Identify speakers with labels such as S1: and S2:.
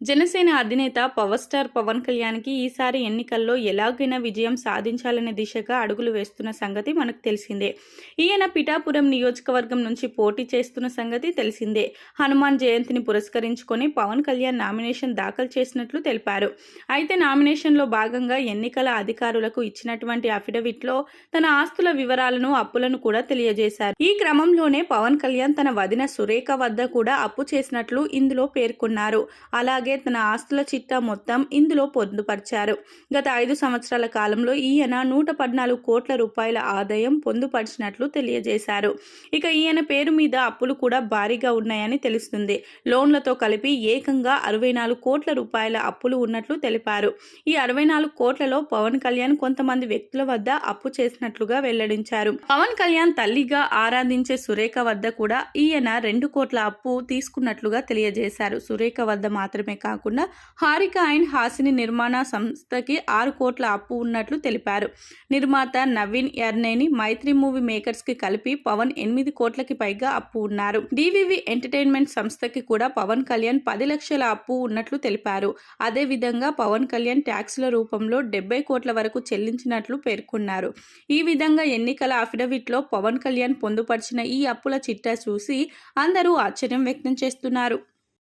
S1: జనసేన అధినేత power star Pawan కళ్యాణ్కి ఈసారి ఎన్నికల్లో ఎలాగైనా విజయం సాధించాలనే దిశగా అడుగులు వేస్తున్న సంగతి మనకు తెలిసిందే. ఈయన పిఠాపురం నియోజకవర్గం నుంచి పోటీ చేస్తున్న సంగతి తెలిసిందే. హనుమాన్ జయంతిని పురస్కరించుకొని పవన్ కళ్యాణ్ నామినేషన్ దాఖలు చేసినట్లు తెలిపారు. అయితే నామినేషన్లో భాగంగా ఎన్నికల అధికారులకు ఇచ్చినటువంటి అఫిడవిట్లో తన ఆస్తుల వివరాలను అప్పులను కూడా తెలియజేశారు. ఈ క్రమంలోనే పవన్ కళ్యాణ్ తన వదిన సురేఖ వద్ద కూడా అప్పు చేసినట్లు ఇందులో పేర్కొన్నారు. అలాగే తన ఆస్తుల చిట్టా మొత్తం ఇందులో పొందుపరిచారు. గత ఐదు సంవత్సరాల కాలంలో ఈయన నూట పద్నాలుగు కోట్ల రూపాయల ఆదాయం పొందుపరిచినట్లు తెలియజేశారు. ఇక ఈయన పేరు మీద అప్పులు కూడా భారీగా ఉన్నాయని తెలుస్తుంది. లోన్లతో కలిపి ఏకంగా అరవై నాలుగు కోట్ల రూపాయల అప్పులు ఉన్నట్లు తెలిపారు. ఈ అరవై నాలుగు కోట్లలో పవన్ కళ్యాణ్ కొంతమంది వ్యక్తుల వద్ద అప్పు చేసినట్లుగా వెల్లడించారు. పవన్ కళ్యాణ్ తల్లిగా ఆరాధించే సురేఖ వద్ద కూడా ఈయన రెండు కోట్ల అప్పు తీసుకున్నట్లుగా తెలియజేశారు. సురేఖ వద్ద మాత్రమే కాకుండా హారిక అండ్ హాసిని నిర్మాణ సంస్థకి ఆరు కోట్ల అప్పు ఉన్నట్లు తెలిపారు. నిర్మాత నవీన్ ఎర్నేని మైత్రి మూవీ మేకర్స్కి కలిపి పవన్ ఎనిమిది కోట్లకి పైగా అప్పు ఉన్నారు. డివివి ఎంటర్టైన్మెంట్ సంస్థకి కూడా పవన్ కళ్యాణ్ పది లక్షల అప్పు ఉన్నట్లు తెలిపారు. అదే విధంగా పవన్ కళ్యాణ్ ట్యాక్స్ల రూపంలో డెబ్బై కోట్ల వరకు చెల్లించినట్లు పేర్కొన్నారు. ఈ విధంగా ఎన్నికల అఫిడవిట్లో పవన్ కళ్యాణ్ పొందుపరిచిన ఈ అప్పుల చిట్టా చూసి అందరూ ఆశ్చర్యం వ్యక్తం చేస్తున్నారు.